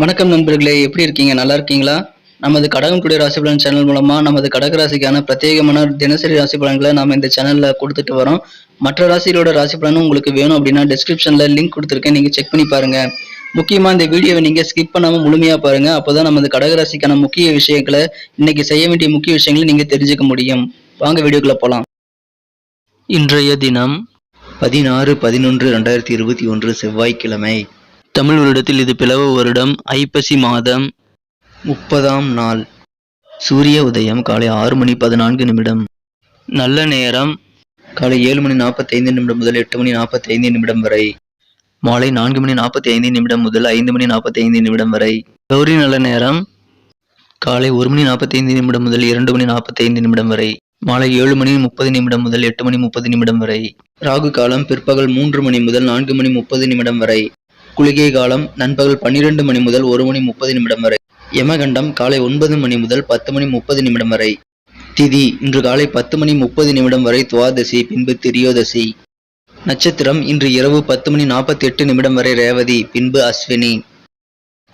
வணக்கம் நண்பர்களே எப்படி இருக்கீங்க? நல்லா இருக்கீங்களா? நமது கடகம் டுடே ராசி பலன் சேனல் மூலமா நமது கடக ராசிக்கான பிரத்யேகமான தினசரி ராசி பலன்களை நாம இந்த சேனல்ல கொடுத்துட்டு வரோம். மற்ற ராசிகளோட ராசி பலனும் உங்களுக்கு வேணும் அப்படின்னா டிஸ்கிரிப்ஷன்ல லிங்க் கொடுத்துருக்கேன். நீங்க செக் பண்ணி பாருங்க. முக்கியமா இந்த வீடியோவை நீங்க ஸ்கிப் பண்ணாம முழுமையா பாருங்க. அப்போதான் நமது கடக ராசிக்கான முக்கிய விஷயங்களை இன்னைக்கு செய்ய வேண்டிய முக்கிய விஷயங்களை நீங்க தெரிஞ்சுக்க முடியும். வாங்க வீடியோக்குள்ள போலாம். இன்றைய தினம் பதினாறு பதினொன்று ரெண்டாயிரத்தி இருபத்தி ஒன்று செவ்வாய்க்கிழமை. தமிழ் வருடத்தில் இது பிளவ வருடம் ஐப்பசி மாதம் முப்பதாம் நாள். சூரிய உதயம் காலை ஆறு மணி பதினான்கு நிமிடம். நல்ல நேரம் காலை ஏழு மணி நாற்பத்தைந்து நிமிடம் முதல் எட்டு மணி நாற்பத்தைந்து நிமிடம் வரை. மாலை நான்கு மணி நாற்பத்தி ஐந்து நிமிடம் முதல் ஐந்து மணி நாற்பத்தைந்து நிமிடம் வரை. கௌரி நல்ல நேரம் காலை ஒரு மணி நாற்பத்தைந்து நிமிடம் முதல் இரண்டு மணி நாற்பத்தைந்து நிமிடம் வரை. மாலை ஏழு மணி முப்பது நிமிடம் முதல் எட்டு மணி முப்பது நிமிடம் வரை. ராகு காலம் பிற்பகல் மூன்று மணி முதல் நான்கு மணி முப்பது நிமிடம் வரை. குளிகை காலம் நண்பகல் பன்னிரண்டு மணி முதல் ஒரு மணி முப்பது நிமிடம் வரை. யமகண்டம் காலை ஒன்பது மணி முதல் பத்து மணி முப்பது நிமிடம் வரை. திதி இன்று காலை பத்து மணி முப்பது நிமிடம் வரை துவாதசி பின்பு திரியோதசி. நட்சத்திரம் இன்று இரவு பத்து மணி நாற்பத்தி எட்டு நிமிடம் வரை ரேவதி பின்பு அஸ்வினி.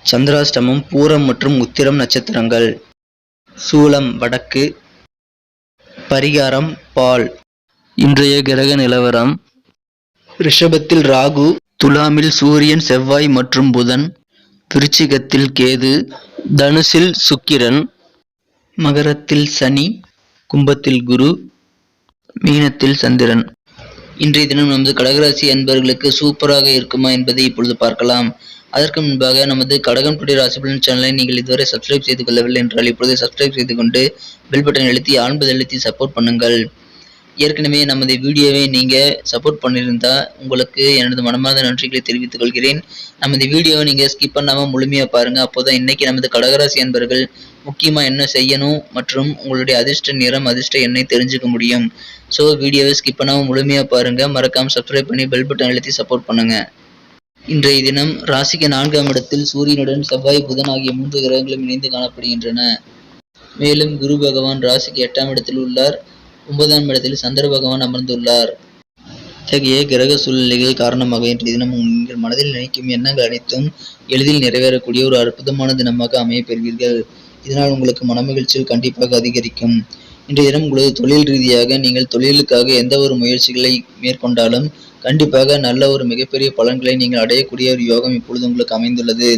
சந்திராஷ்டமம் பூரம் மற்றும் உத்திரம் நட்சத்திரங்கள். சூலம் வடக்கு. பரிகாரம் பால். இன்றைய கிரக நிலவரம். ரிஷபத்தில் ராகு துலாமில் சூரியன் செவ்வாய் மற்றும் புதன் விருச்சிகத்தில் கேது தனுசில் சுக்கிரன் மகரத்தில் சனி கும்பத்தில் குரு மீனத்தில் சந்திரன். இன்றைய தினம் நமது கடகராசி அன்பர்களுக்கு சூப்பராக இருக்குமா என்பதை இப்பொழுது பார்க்கலாம். அதற்கு முன்பாக நமது கடகம் டுடே ராசிபலன் சேனலை நீங்கள் இதுவரை சப்ஸ்கிரைப் செய்து கொள்ளவில்லை என்றால் இப்பொழுது சப்ஸ்கிரைப் செய்து கொண்டு பெல் பட்டன் அழுத்தி ஆண்பது அழுத்தி சப்போர்ட் பண்ணுங்கள். ஏற்கனவே நமது வீடியோவை நீங்கள் சப்போர்ட் பண்ணியிருந்தா உங்களுக்கு எனது மனமார்ந்த நன்றிகளை தெரிவித்துக் கொள்கிறேன். நமது வீடியோவை நீங்கள் ஸ்கிப் முழுமையாக முழுமையா பாருங்க. அப்போதான் இன்னைக்கு நமது கடகராசி அன்பர்கள் முக்கியமா என்ன செய்யணும் மற்றும் உங்களுடைய அதிர்ஷ்ட நிறம் அதிர்ஷ்ட எண்ணை தெரிஞ்சுக்க முடியும். ஸோ வீடியோவை ஸ்கிப் பண்ணாமல் முழுமையாக பாருங்க. மறக்காமல் சப்ஸ்கிரைப் பண்ணி பெல் பட்டன் அழுத்தி சப்போர்ட் பண்ணுங்க. இன்றைய தினம் ராசிக்கு நான்காம் இடத்தில் சூரியனுடன் செவ்வாய் புதன் ஆகிய மூன்று கிரகங்களும் இணைந்து காணப்படுகின்றன. மேலும் குரு பகவான் ராசிக்கு எட்டாம் இடத்தில் உள்ளார். ஒன்பதாம் இடத்தில் சந்திர பகவான் அமர்ந்துள்ளார். இத்தகைய கிரக சூழ்நிலைகள் காரணமாக இன்றைய தினம் உங்கள் மனதில் நினைக்கும் எண்ணங்கள் அனைத்தும் எளிதில் நிறைவேறக்கூடிய ஒரு அற்புதமான தினமாக அமைய பெறுவீர்கள் இதனால் உங்களுக்கு மனமகிழ்ச்சியில் கண்டிப்பாக அதிகரிக்கும். இன்றைய தினம் உங்களது தொழில் ரீதியாக நீங்கள் தொழிலுக்காக எந்த ஒரு முயற்சிகளை மேற்கொண்டாலும் கண்டிப்பாக நல்ல ஒரு மிகப்பெரிய பலன்களை நீங்கள் அடையக்கூடிய ஒரு யோகம் இப்பொழுது உங்களுக்கு அமைந்துள்ளது.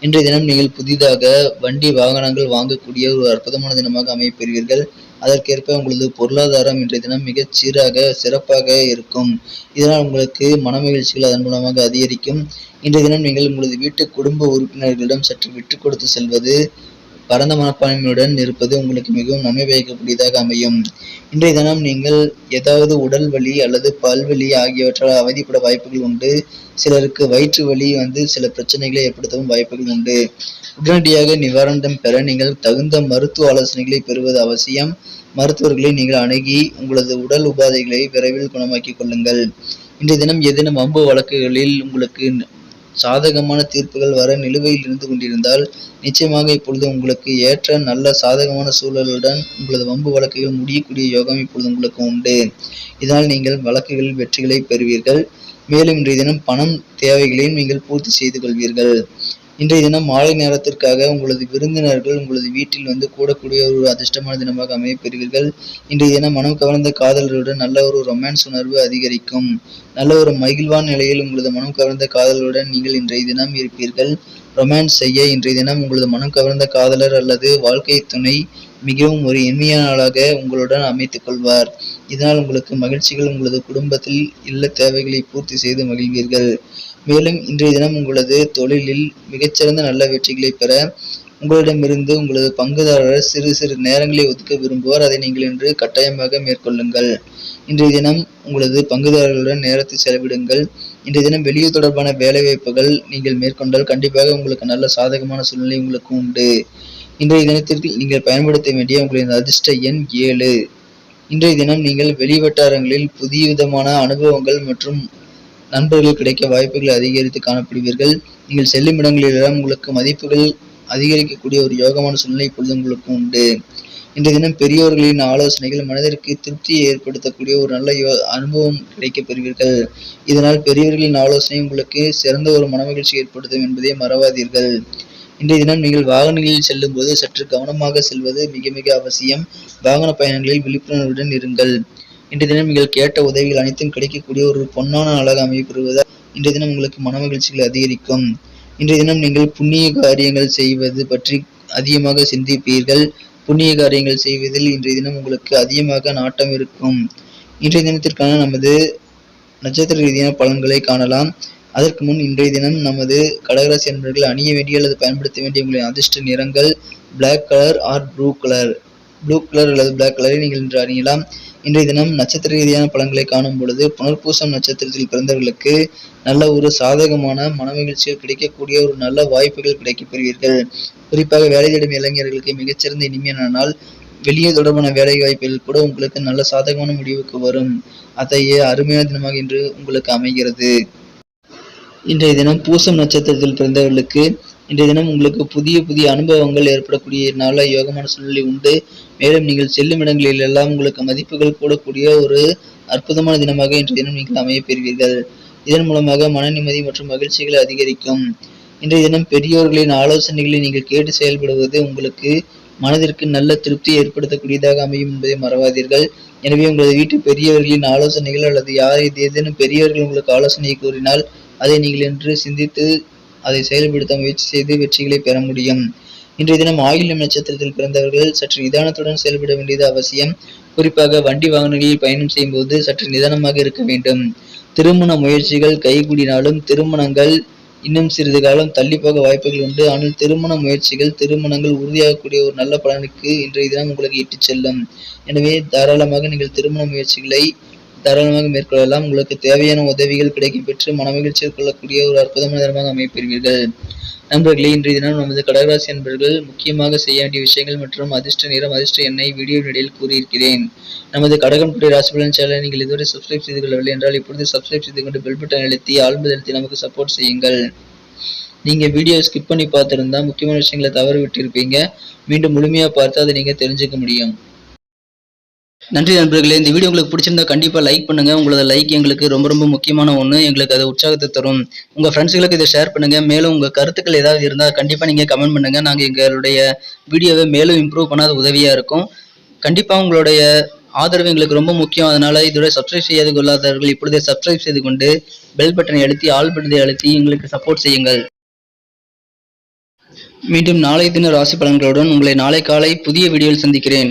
இன்றைய தினம் நீங்கள் புதிதாக வண்டி வாகனங்கள் வாங்கக்கூடிய ஒரு அற்புதமான தினமாக அமையப் பெறுவீர்கள் அதற்கேற்ப உங்களது பொருளாதாரம் இன்றைய தினம் மிகச் சீராக சிறப்பாக இருக்கும். இதனால் உங்களுக்கு மனமகிழ்ச்சிகள் அதன் மூலமாக அதிகரிக்கும். இன்றைய தினம் நீங்கள் உங்களது வீட்டு குடும்ப உறுப்பினர்களிடம் சற்று விட்டு கொடுத்து செல்வது பரந்த மனப்பான்மையுடன் இருப்பது உங்களுக்கு மிகவும் நன்மை பயக்கக்கூடியதாக அமையும். இன்றைய தினம் நீங்கள் ஏதாவது உடல் வலி அல்லது பல்வலி ஆகியவற்றால் அவதிப்பட வாய்ப்புகள் உண்டு. சிலருக்கு வயிற்று வலி வந்து சில பிரச்சனைகளை ஏற்படுத்தவும் வாய்ப்புகள் உண்டு. உடனடியாக நிவாரணம் பெற நீங்கள் தகுந்த மருத்துவ ஆலோசனைகளை பெறுவது அவசியம். மருத்துவர்களை நீங்கள் அணுகி உங்களது உடல் உபாதைகளை விரைவில் குணமாக்கிக் கொள்ளுங்கள். இன்றைய தினம் ஏதேனும் வம்பு வழக்குகளில் உங்களுக்கு சாதகமான தீர்ப்புகள் வர நிலுவையில் இருந்து கொண்டிருந்தால் நிச்சயமாக இப்பொழுது உங்களுக்கு ஏற்ற நல்ல சாதகமான சூழலுடன் உங்களது வம்பு வழக்குகள் முடியக்கூடிய யோகம் இப்பொழுது உங்களுக்கு உண்டு. இதனால் நீங்கள் வழக்குகளில் வெற்றிகளை பெறுவீர்கள். மேலும் இன்றைய தினம் பணம் தேவைகளையும் நீங்கள் பூர்த்தி செய்து கொள்வீர்கள். இன்றைய தினம் மாலை நேரத்திற்காக உங்களது விருந்தினர்கள் உங்களது வீட்டில் வந்து கூடக்கூடிய ஒரு அதிர்ஷ்டமான தினமாக அமையப்பெறுவீர்கள் இன்றைய தினம் மனம் கவர்ந்த காதலருடன் நல்ல ஒரு ரொமான்ஸ் உணர்வு அதிகரிக்கும். நல்ல ஒரு மகிழ்வான நிலையில் உங்களது மனம் கவர்ந்த காதலருடன் நீங்கள் இன்றைய தினம் இருப்பீர்கள். ரொமான்ஸ் செய்ய இன்றைய தினம் உங்களது மனம் கவர்ந்த காதலர் அல்லது வாழ்க்கை துணை மிகவும் ஒரு இனிமையான நாளாக உங்களுடன் அமைத்துக் கொள்வார். இதனால் உங்களுக்கு மகிழ்ச்சிகள் உங்களது குடும்பத்தில் இல்ல தேவைகளை பூர்த்தி செய்து மகிழ்வீர்கள். மேலும் இன்றைய தினம் உங்களது தொழிலில் மிகச்சிறந்த நல்ல வெற்றிகளை பெற உங்களிடமிருந்து உங்களது பங்குதாரர் சிறு சிறு நேரங்களை ஒதுக்க விரும்புவார். அதை நீங்கள் இன்று கட்டாயமாக மேற்கொள்ளுங்கள். இன்றைய தினம் உங்களது பங்குதாரர்களுடன் நேரத்தை செலவிடுங்கள். இன்றைய தினம் வெளியே தொடர்பான வேலைவாய்ப்புகள் நீங்கள் மேற்கொண்டால் கண்டிப்பாக உங்களுக்கு நல்ல சாதகமான சூழ்நிலை உங்களுக்கு உண்டு. இன்றைய தினத்திற்கு நீங்கள் பயன்படுத்த வேண்டிய உங்களின் அதிர்ஷ்ட எண் ஏழு. இன்றைய தினம் நீங்கள் வெளிவட்டாரங்களில் புதிய விதமான அனுபவங்கள் மற்றும் நண்பர்கள் கிடைக்க வாய்ப்புகள் அதிகரித்து காணப்படுவீர்கள். நீங்கள் செல்லும் இடங்களிலெல்லாம் உங்களுக்கு மதிப்புகள் அதிகரிக்கக்கூடிய ஒரு யோகமான சூழ்நிலை இப்பொழுது உங்களுக்கு உண்டு. இன்றைய தினம் பெரியோர்களின் ஆலோசனைகள் மனதிற்கு திருப்தியை ஏற்படுத்தக்கூடிய ஒரு நல்ல யோ அனுபவம் கிடைக்கப் பெறுவீர்கள். இதனால் பெரியவர்களின் ஆலோசனை உங்களுக்கு சிறந்த ஒரு மனமகிழ்ச்சி ஏற்படுத்தும் என்பதை மறவாதீர்கள். இன்றைய தினம் நீங்கள் வாகனங்களில் செல்லும் போது சற்று கவனமாக செல்வது மிக மிக அவசியம். வாகன பயணங்களில் விழிப்புணர்வுடன் இருங்கள். இன்றைய தினம் நீங்கள் கேட்ட உதவிகள் அனைத்தும் கிடைக்கக்கூடிய ஒரு பொன்னான நாளாக அமையப்பெறுவதால் இன்றைய தினம் உங்களுக்கு மன மகிழ்ச்சிகள் அதிகரிக்கும். இன்றைய தினம் நீங்கள் புண்ணிய காரியங்கள் செய்வது பற்றி அதிகமாக சிந்திப்பீர்கள். புண்ணிய காரியங்கள் செய்வதில் இன்றைய தினம் உங்களுக்கு அதிகமாக நாட்டம் இருக்கும். இன்றைய தினத்திற்கான நமது நட்சத்திர ரீதியான பலன்களை காணலாம். அதற்கு முன் இன்றைய தினம் நமது கடகராசி அன்பர்கள் அணிய வேண்டிய அல்லது பயன்படுத்த வேண்டிய உங்களின் அதிர்ஷ்ட நிறங்கள் black colour or blue colour blue colour அல்லது பிளாக் கலரை நீங்கள் இன்று அறியலாம் இன்றைய தினம் நட்சத்திர ரீதியான பலன்களை காணும் பொழுது புனர்பூசம் நட்சத்திரத்தில் பிறந்தவர்களுக்கு நல்ல ஒரு சாதகமான மனமகிழ்ச்சிகள் கிடைக்கக்கூடிய ஒரு நல்ல வாய்ப்புகள் கிடைக்கப் பெறுவீர்கள். குறிப்பாக வேலை தேடும் இளைஞர்களுக்கு மிகச்சிறந்த இனிமையான நாள். வெளியே தொடர்பான வேலை வாய்ப்புகள் கூட உங்களுக்கு நல்ல சாதகமான முடிவுக்கு வரும். அத்தகைய அருமையான தினமாக இன்று உங்களுக்கு அமைகிறது. இன்றைய தினம் பூசம் நட்சத்திரத்தில் பிறந்தவர்களுக்கு இன்றைய தினம் உங்களுக்கு புதிய புதிய அனுபவங்கள் ஏற்படக்கூடிய நல்ல யோகமான சூழ்நிலை உண்டு. மேலும் நீங்கள் செல்லும் இடங்களில் எல்லாம் உங்களுக்கு மதிப்புகள் கூடக்கூடிய ஒரு அற்புதமான தினமாக இன்றைய தினம் நீங்கள் அமைய பெறுவீர்கள் இதன் மூலமாக மன நிம்மதி மற்றும் மகிழ்ச்சிகள் அதிகரிக்கும். இன்றைய தினம் பெரியோர்களின் ஆலோசனைகளை நீங்கள் கேட்டு செயல்படுவது உங்களுக்கு மனதிற்கு நல்ல திருப்தியை ஏற்படுத்தக்கூடியதாக அமையும் என்பதை மறவாதீர்கள். எனவே உங்களது வீட்டு பெரியவர்களின் ஆலோசனைகள் அல்லது யார் ஏதேனும் பெரியவர்கள் உங்களுக்கு ஆலோசனை கூறினால் அதை நீங்கள் என்று சிந்தித்து அதை செயல்படுத்த முயற்சி செய்து வெற்றிகளை பெற முடியும். இன்றைய தினம் ஆயுள்யம் நட்சத்திரத்தில் பிறந்தவர்கள் சற்று நிதானத்துடன் செயல்பட வேண்டியது அவசியம். குறிப்பாக வண்டி வாகனங்களில் பயணம் செய்யும் போது சற்று நிதானமாக இருக்க வேண்டும். திருமண முயற்சிகள் கைகூடினாலும் திருமணங்கள் இன்னும் சிறிது காலம் தள்ளிப்போக வாய்ப்புகள் உண்டு. ஆனால் திருமண முயற்சிகள் திருமணங்கள் உறுதியாகக்கூடிய ஒரு நல்ல பலனுக்கு இன்றைய தினம் உங்களுக்கு இட்டுச் செல்லும். எனவே தாராளமாக நீங்கள் திருமண முயற்சிகளை தாராளமாக மேற்கொள்ளலாம். உங்களுக்கு தேவையான உதவிகள் கிடைக்கும் பெற்று மனமகிழ்ச்சியில் கொள்ளக்கூடிய ஒரு அற்புதமான தினமாக அமைப்பீர்கள். நண்பர்களே இன்றைய தினம் நமது கடகராசி நண்பர்கள் முக்கியமாக செய்ய வேண்டிய விஷயங்கள் மற்றும் அதிர்ஷ்ட நிறம் அதிர்ஷ்ட எண்ணை வீடியோ இடையில் கூறியிருக்கிறேன். நமது கடகம் புரிய ராசிபலன் சேனலை நீங்கள் இதுவரை சப்ஸ்கிரைப் செய்து கொள்ளவில்லை என்றால் இப்பொழுது சப்ஸ்கிரைப் செய்து கொண்டு பெல் பட்டன் அழுத்தி ஆழ்ந்து அழுத்தி நமக்கு சப்போர்ட் செய்யுங்கள். நீங்கள் வீடியோ ஸ்கிப் பண்ணி பார்த்துருந்தா முக்கியமான விஷயங்களை தவறு விட்டிருப்பீங்க மீண்டும் முழுமையாக பார்த்து அதை நீங்கள் தெரிஞ்சுக்க முடியும். நன்றி நண்பர்களே இந்த வீடியோ உங்களுக்கு பிடிச்சிருந்தா கண்டிப்பாக லைக் பண்ணுங்க. உங்களோட லைக் எங்களுக்கு ரொம்ப ரொம்ப முக்கியமான ஒன்று எங்களுக்கு அது உற்சாகத்தை தரும். உங்கள் ஃப்ரெண்ட்ஸுகளுக்கு இதை ஷேர் பண்ணுங்க. மேலும் உங்கள் கருத்துக்கள் ஏதாவது இருந்தால் கண்டிப்பாக நீங்கள் கமெண்ட் பண்ணுங்க. நாங்கள் எங்களுடைய வீடியோவை மேலும் இம்ப்ரூவ் பண்ணாத உதவியாக இருக்கும். கண்டிப்பாக உங்களுடைய ஆதரவு எங்களுக்கு ரொம்ப முக்கியம். அதனால இதோட சப்ஸ்கிரைப் செய்யாது கொள்ளாதவர்கள் இப்பொழுதே சப்ஸ்கிரைப் செய்து கொண்டு பெல் பட்டனை அழுத்தி ஆல் பட்டனை அழுத்தி எங்களுக்கு சப்போர்ட் செய்யுங்கள். மீண்டும் நாளை தின ராசி பலன்களுடன் உங்களை நாளை காலை புதிய வீடியோவில் சந்திக்கிறேன்.